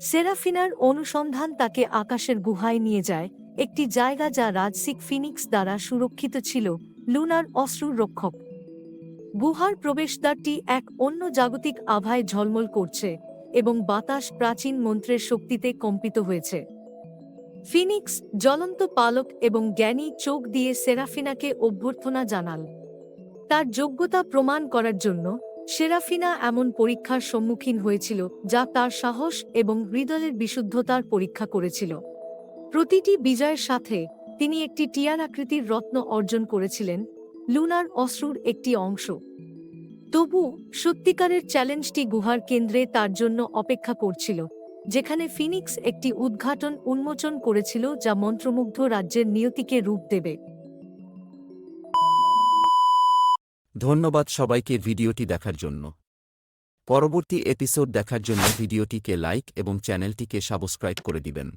সেরাফিনার অনুসন্ধান তাকে আকাশের গুহায় নিয়ে যায়, একটি জায়গা যা রাজসিক ফিনিক্স দ্বারা সুরক্ষিত ছিল, লুনার অশ্রুর রক্ষক। গুহার প্রবেশদ্বারটি এক অন্য জাগতিক আভায় ঝলমল করছে এবং বাতাস প্রাচীন মন্ত্রের শক্তিতে কম্পিত হয়েছে। ফিনিক্স জ্বলন্ত পালক এবং জ্ঞানী চোখ দিয়ে সেরাফিনাকে অভ্যর্থনা জানাল। তার যোগ্যতা প্রমাণ করার জন্য সেরাফিনা এমন পরীক্ষার সম্মুখীন হয়েছিল, যা তার সাহস এবং হৃদয়ের বিশুদ্ধতার পরীক্ষা করেছিল। প্রতিটি বিজয়ের সাথে তিনি একটি টিয়ার আকৃতির রত্ন অর্জন করেছিলেন, লুনার অশ্রুর একটি অংশ। তবু সত্যিকারের চ্যালেঞ্জটি গুহার কেন্দ্রে তার জন্য অপেক্ষা করছিল, যেখানে ফিনিক্স একটি উদ্ঘাটন উন্মোচন করেছিল যা মন্ত্রমুগ্ধ রাজ্যের নিয়তিকে রূপ দেবে। ধন্যবাদ সবাইকে ভিডিওটি দেখার জন্য। পরবর্তী এপিসোড দেখার জন্য ভিডিওটিকে লাইক এবং চ্যানেলটিকে সাবস্ক্রাইব করে দিবেন।